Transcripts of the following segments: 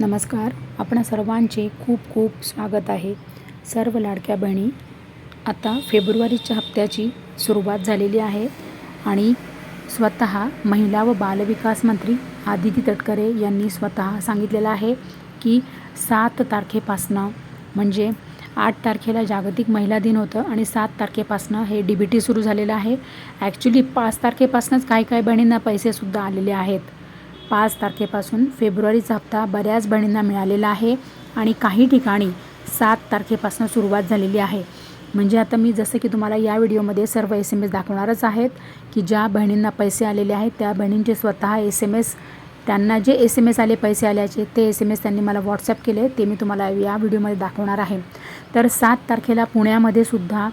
नमस्कार. आपणा सर्वांचे खूप खूप स्वागत आहे. सर्व लाडक्या बहिणी आता फेब्रुवारीच्या हप्त्याची सुरुवात झालेली आहे आणि स्वतः महिला व बालविकास मंत्री आदिती तटकरे यांनी स्वतः सांगितलेलं आहे की सात तारखेपासनं म्हणजे आठ तारखेला जागतिक महिला दिन होतं आणि सात तारखेपासनं हे डी बी टी सुरू झालेलं आहे. ॲक्च्युली पाच तारखेपासूनच काही काही बहिणींना पैसेसुद्धा आलेले आहेत. पाच तारखेपासून फेब्रुवारीचा हप्ता बऱ्याच बहिणींना मिळालेला आहे आणि काही ठिकाणी सात तारखेपासून सुरुवात झालेली आहे. म्हणजे आता मी जसं की तुम्हाला या व्हिडिओमध्ये सर्व एस एम एस दाखवणारच आहेत की ज्या बहिणींना पैसे आलेले आहेत त्या बहिणींचे स्वतः एस एम एस त्यांना जे एस एम एस आले पैसे आल्याचे ते एस एम एस त्यांनी मला व्हॉट्सअप केले ते मी तुम्हाला या व्हिडिओमध्ये दाखवणार आहे. तर सात तारखेला पुण्यामध्ये सुद्धा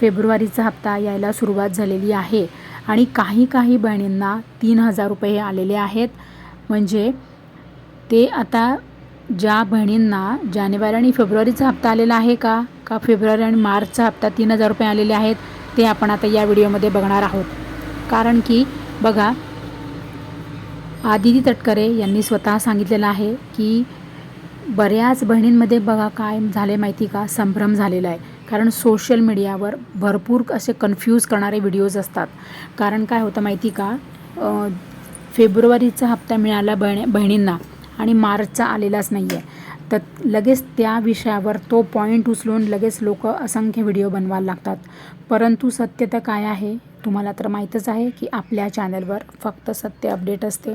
फेब्रुवारीचा हप्ता यायला सुरुवात झालेली आहे. आणि काही काही बहिणींना तीन हजार रुपये आलेले आहेत. म्हणजे ते आता ज्या बहिणींना जानेवारी आणि फेब्रुवारीचा हप्ता आलेला आहे का? का फेब्रुवारी आणि मार्चचा हप्ता तीन हजार रुपये आलेले आहेत? ते आपण आता या व्हिडिओमध्ये बघणार आहोत. कारण की बघा आदिती तटकरे यांनी स्वतः सांगितलेलं आहे की बऱ्याच बहिणींमध्ये बघा काय झाले माहिती का? संभ्रम झालेला आहे. कारण सोशल मीडियावर भरपूर असे कन्फ्यूज करणारे व्हिडिओज असतात. कारण काय होतं माहिती का? फेब्रुवारीचा हप्ता मिळाला बहिणी बहिणींना आणि मार्चचा आलेलाच नाही आहे तर लगेच त्या विषयावर तो पॉईंट उचलून लगेच लोक असंख्य व्हिडिओ बनवायला लागतात. परंतु सत्य तर काय आहे? तुम्हाला तर माहीतच आहे की आपल्या चॅनलवर फक्त सत्य अपडेट असते.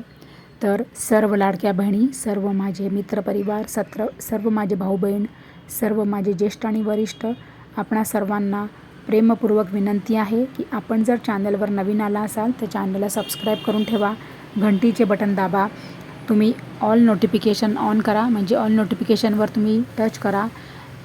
तर सर्व लाडक्या बहिणी सर्व माझे मित्रपरिवार सत्र सर्व माझे भाऊ बहीण सर्व माझे ज्येष्ठ आणि वरिष्ठ आपणा सर्वांना प्रेमपूर्वक विनंती आहे की आपण जर चॅनलवर नवीन आला असाल तर चॅनलला सबस्क्राईब करून ठेवा. घंटीचे बटन दाबा. तुम्ही ऑल नोटिफिकेशन ऑन करा. म्हणजे ऑल नोटिफिकेशनवर तुम्ही टच करा.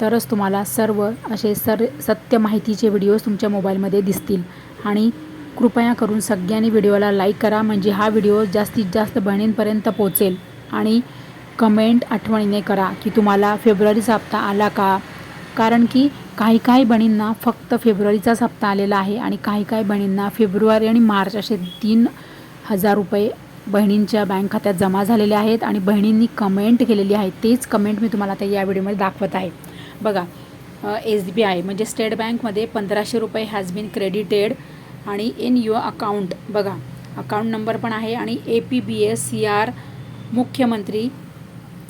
तरच तुम्हाला सर्व असे सर सत्य माहितीचे व्हिडिओज तुमच्या मोबाईलमध्ये दिसतील. आणि कृपया करून सगळ्यांनी व्हिडिओला लाईक करा. म्हणजे हा व्हिडिओ जास्तीत जास्त बहिणींपर्यंत पोचेल आणि कमेंट आठवणीने करा की तुम्हाला फेब्रुवारीचा हप्ता आला का? कारण की काही काही बहिणींना फक्त फेब्रुवारीचाच हप्ता आलेला आहे आणि काही काही बहिणींना फेब्रुवारी आणि मार्च असे तीन हजार रुपये बहिणींच्या बँक खात्यात जमा झालेले आहेत आणि बहिणींनी कमेंट केलेली आहे. तेच कमेंट मी तुम्हाला आता या व्हिडिओमध्ये दाखवत आहे. बघा एस बी आय म्हणजे स्टेट बँकमध्ये पंधराशे रुपये हॅज बीन क्रेडिटेड आणि इन युअर अकाउंट बघा अकाउंट नंबर पण आहे आणि A P B S C R मुख्यमंत्री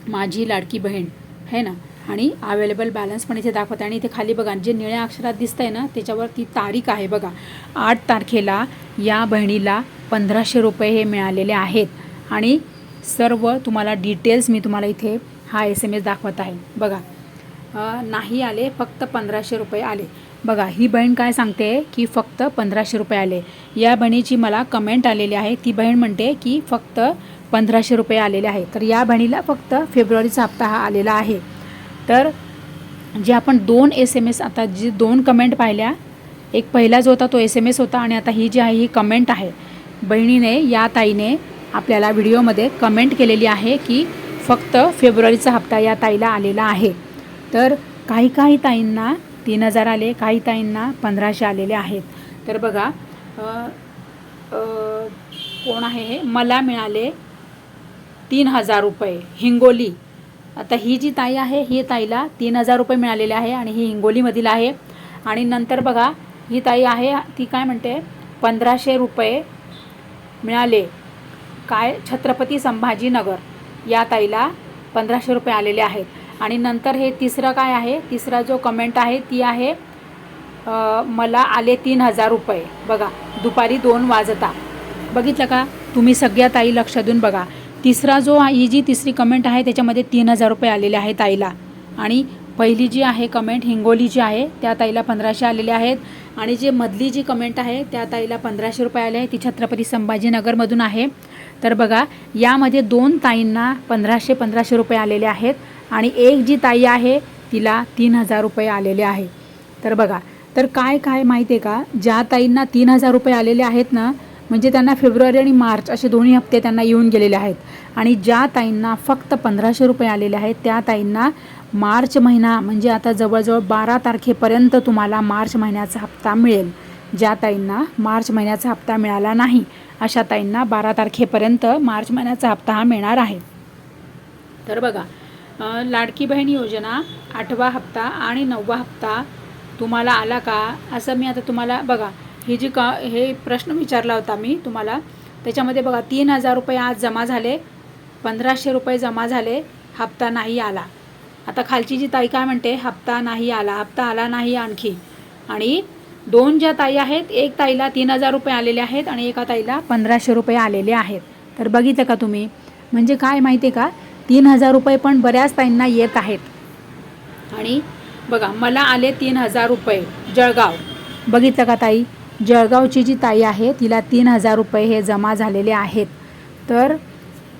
माझी लाडकी बहीण है ना? आणि अवेलेबल बॅलन्स पण इथे दाखवत. आहे आणि इथे खाली बघा जे निळ्या अक्षरात दिसतंय ना त्याच्यावर ती तारीख आहे बघा. आठ तारखेला या बहिणीला पंधराशे रुपये हे मिळालेले आहेत. आणि सर्व तुम्हाला डिटेल्स मी तुम्हाला इथे हा एस एम एस दाखवत आहे. बघा. नाही आले फक्त पंधराशे रुपये आले. बघा ही बहीण काय सांगते की फक्त पंधराशे रुपये आले. या बहिणीची मला कमेंट आलेली आहे. ती बहीण म्हणते की फक्त पंधराशे रुपये आलेले आहे. तर या बहिणीला फक्त फेब्रुवारीचा हप्ता हा आलेला आहे. तर जे आपण दोन एस एम एस आता जी दोन कमेंट पाहिल्या एक पहिला जो होता तो एस एम एस होता आणि आता ही जी आहे ही कमेंट आहे. बहिणीने या ताईने आपल्याला व्हिडिओमध्ये कमेंट केलेली आहे की फक्त फेब्रुवारीचा हप्ता या ताईला आलेला आहे. तर काही काही ताईंना तीन हजार आले काही ताईंना पंधराशे आलेले आहेत. तर बघा कोण आहे हे? मला मिळाले तीन हजार रुपये. हिंगोली. आता ही जी ताई आहे ही ताईला तीन हजार रुपये मिळालेले आहे आणि ही हिंगोलीमधील आहे. आणि नंतर बघा ही ताई आहे ती काय म्हणते? पंधराशे रुपये मिळाले. काय? छत्रपती संभाजीनगर. या ताईला पंधराशे रुपये आलेले आहेत. आणि नंतर हे तिसरं काय आहे? तिसरा जो कमेंट आहे ती आहे मला आले तीन हजार रुपये. बघा दुपारी दोन वाजता. बघितलं का? तुम्ही सगळ्या ताई लक्ष देऊन बघा. तिसरा जो ही जी तिसरी कमेंट आहे त्याच्यामध्ये तीन हजार रुपये आलेले आहे ताईला. आणि पहिली जी आहे कमेंट हिंगोली जी आहे त्या ताईला पंधराशे आलेले आहेत. आणि जे मधली जी कमेंट आहे त्या ताईला पंधराशे रुपये आले आहे ती छत्रपती संभाजीनगरमधून आहे. तर बघा यामध्ये दोन ताईंना पंधराशे पंधराशे रुपये आलेले आहेत. आणि एक जी ताई आहे तिला तीन हजार रुपये आलेले आहे. तर बघा तर काय काय माहिती आहे का? ज्या ताईंना तीन हजार रुपये आलेले आहेत ना म्हणजे त्यांना फेब्रुवारी आणि मार्च असे दोन्ही हप्ते त्यांना येऊन गेलेले आहेत. आणि ज्या ताईंना फक्त पंधराशे रुपये आलेले आहेत त्या ताईंना मार्च महिना म्हणजे आता जवळजवळ बारा तारखेपर्यंत तुम्हाला मार्च महिन्याचा हप्ता मिळेल. ज्या ताईंना मार्च महिन्याचा हप्ता मिळाला नाही अशा ताईंना बारा तारखेपर्यंत मार्च महिन्याचा हप्ता हा मिळणार आहे. तर बघा लाडकी बहीण योजना आठवा हप्ता आणि नववा हप्ता तुम्हाला आला का? असं मी आता तुम्हाला बघा ही जी का हे प्रश्न विचारला होता मी तुम्हाला त्याच्यामध्ये बघा तीन हजार रुपये आज जमा झाले पंधराशे रुपये जमा झाले हप्ता नाही आला. आता खालची जी ताई काय म्हणते हप्ता नाही आला हप्ता आला नाही आणखी. आणि दोन ज्या ताई आहेत एक ताईला तीन हजार रुपये आलेले आहेत आणि एका ताईला पंधराशे रुपये आलेले आहेत. तर बघितलं का तुम्ही? म्हणजे काय माहिती आहे का? तीन हजार रुपये पण बऱ्याच ताईंना येत आहेत. आणि बघा मला आले तीन हजार रुपये जळगाव. बघितलं का ताई? जळगावची जी ताई आहे तिला तीन हजार रुपये हे जमा झालेले आहेत. तर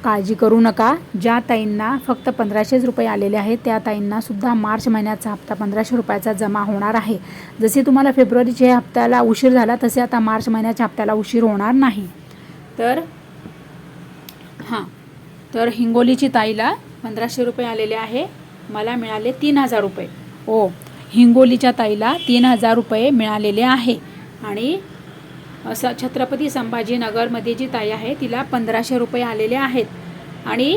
काळजी करू नका. ज्या ताईंना फक्त पंधराशेच रुपये आलेले आहेत त्या ताईंना सुद्धा मार्च महिन्याचा हप्ता पंधराशे रुपयाचा जमा होणार आहे. जसे तुम्हाला फेब्रुवारीच्या हप्त्याला उशीर झाला तसे आता मार्च महिन्याच्या हप्त्याला उशीर होणार नाही. तर हां. तर हिंगोलीची ताईला पंधराशे रुपये आलेले आहे. मला मिळाले तीन हजार रुपये. ओ हिंगोलीच्या ताईला तीन हजार रुपये मिळालेले आहे. आणि असं छत्रपती संभाजीनगरमध्ये जी ताई आहे तिला पंधराशे रुपये आलेले आहेत. आणि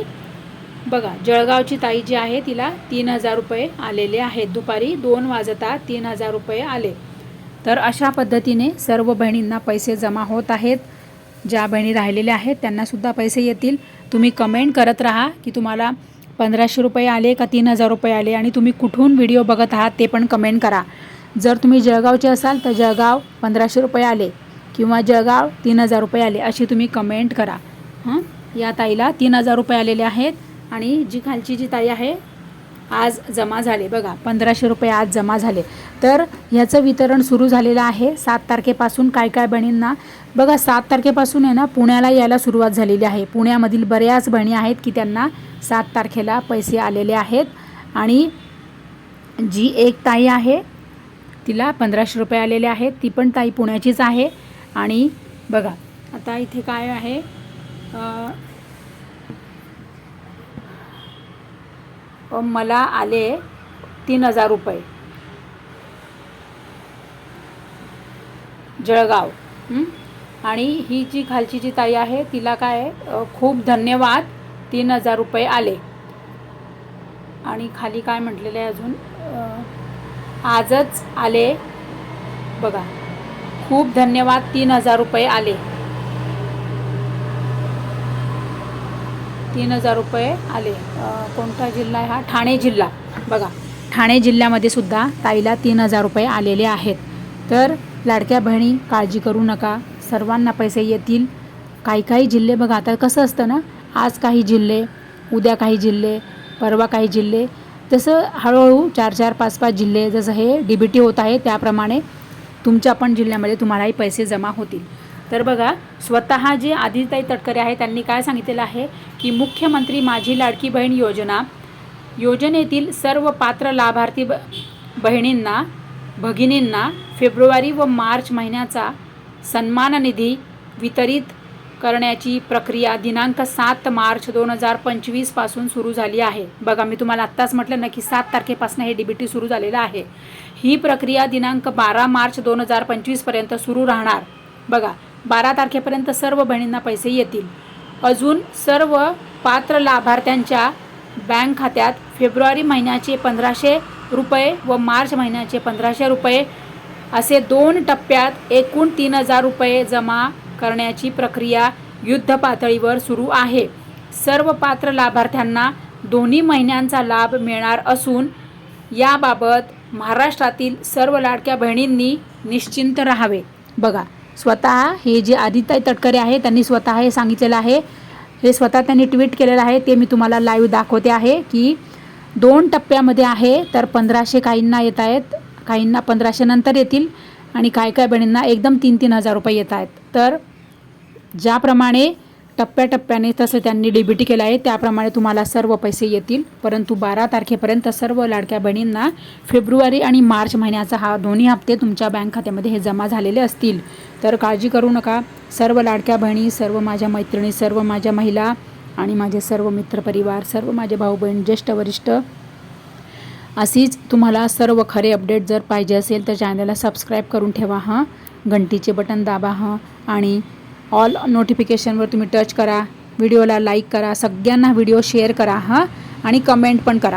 बघा जळगावची ताई जी आहे तिला तीन हजार रुपये आलेले आहेत. दुपारी दोन वाजता तीन हजार रुपये आले. तर अशा पद्धतीने सर्व बहिणींना पैसे जमा होत आहेत. ज्या बहिणी राहिलेल्या आहेत त्यांनासुद्धा पैसे येतील. तुम्ही कमेंट करत राहा की तुम्हाला पंधराशे रुपये आले का तीन हजार रुपये आले आणि तुम्ही कुठून व्हिडिओ बघत आहात ते पण कमेंट करा. जर तुम्ही जळगावचे असाल तर जळगाव पंधराशे रुपये आले किंवा जळगाव तीन हजार रुपये आले अशी तुम्ही कमेंट करा. हां? या ताईला तीन हजार रुपये आलेले आहेत आणि जी खालची जी ताई आहे आज जमा झाले. बघा पंधराशे रुपये आज जमा झाले. तर ह्याचं वितरण सुरू झालेलं आहे. सात तारखेपासून काय काय बहिणींना? बघा सात तारखेपासून आहे ना पुण्याला यायला सुरुवात झालेली आहे. पुण्यामधील बऱ्याच बहिणी आहेत की त्यांना सात तारखेला पैसे आलेले आहेत. आणि जी एक ताई आहे तिला पंधराशे रुपये आलेले आहेत. ती पण ताई पुण्याचीच आहे. आणि बघा आता इथे काय आहे? मला आले तीन हजार रुपये. जळगाव. आणि ही जी खालची जी ताई आहे तिला काय आहे, खूप धन्यवाद. तीन हजार रुपये आले. आणि खाली काय म्हटलेलं आहे अजून? आजच आले. बघा खूप धन्यवाद तीन हजार रुपये आले. तीन हजार रुपये आले. कोणता जिल्हा आहे हा? ठाणे जिल्हा. बघा ठाणे जिल्ह्यामध्ये सुद्धा ताईला तीन हजार रुपये आलेले आहेत. तर लाडक्या बहिणी काळजी करू नका. सर्वांना पैसे येतील. काही काही जिल्हे बघा आता कसं असतं ना? आज काही जिल्हे उद्या काही जिल्हे परवा काही जिल्हे. तसं हळूहळू चार चार पाच पाच जिल्हे जसं हे डी बी टी होत आहे त्याप्रमाणे तुमच्या पण जिल्ह्यामध्ये तुम्हालाही पैसे जमा होतील. तर बघा स्वतः जे आदिताई तटकरे आहे त्यांनी काय सांगितलेलं आहे की मुख्यमंत्री माझी लाडकी बहीण योजना योजनेतील सर्व पात्र लाभार्थी ब बहिणींना भगिनींना फेब्रुवारी व मार्च महिन्याचा सन्मान निधी वितरित करण्याची प्रक्रिया दिनांक सात मार्च दोन हजार पंचवीसपासून सुरू झाली आहे. बघा मी तुम्हाला आत्ताच म्हटलं ना की सात तारखेपासून हे डी बी टी सुरू झालेलं आहे. ही प्रक्रिया दिनांक बारा मार्च दोन हजार पंचवीसपर्यंत सुरू राहणार. बघा बारा तारखेपर्यंत सर्व बहिणींना पैसे येतील. अजून सर्व पात्र लाभार्थ्यांच्या बँक खात्यात फेब्रुवारी महिन्याचे पंधराशे रुपये व मार्च महिन्याचे पंधराशे रुपये असे दोन टप्प्यात एकूण तीन हजार रुपये जमा करण्याची प्रक्रिया युद्ध पातळीवर सुरू आहे. सर्व पात्र लाभार्थ्यांना दोन्ही महिन्यांचा लाभ मिळणार असून याबाबत महाराष्ट्रातील सर्व लाडक्या बहिणींनी निश्चिंत राहावे. बघा स्वतः हे जे आदित्य तटकरे आहे त्यांनी स्वतः हे सांगितलेलं आहे. हे स्वतः त्यांनी ट्विट केलेलं आहे ते मी तुम्हाला लाईव्ह दाखवते आहे की दोन टप्प्यामध्ये आहे तर पंधराशे काहींना येत आहेत काहींना पंधराशे नंतर येतील आणि काय काय बहिणींना एकदम तीन तीन हजार रुपये येत आहेत. तर ज्याप्रमाणे टप्प्याटप्प्याने तसं त्यांनी डीबीटी केलं आहे त्याप्रमाणे तुम्हाला सर्व पैसे येतील. परंतु बारा तारखेपर्यंत सर्व लाडक्या बहिणींना फेब्रुवारी आणि मार्च महिन्याचा हा दोन्ही हप्ते तुमच्या बँक खात्यामध्ये हे जमा झालेले असतील. तर काळजी करू नका. सर्व लाडक्या बहिणी सर्व माझ्या मैत्रिणी सर्व माझ्या महिला आणि माझे सर्व मित्रपरिवार सर्व माझे भाऊ बहीण ज्येष्ठ वरिष्ठ अशीच तुम्हाला सर्व खरे अपडेट जर पाहिजे असेल तर चॅनलला सबस्क्राईब करून ठेवा हां. घंटीचे बटन दाबा हां. आणि ऑल नोटिफिकेशनवर तुम्ही टच करा व्हिडिओला लाईक करा सगळ्यांना व्हिडिओ शेअर करा हां आणि कमेंट पण करा.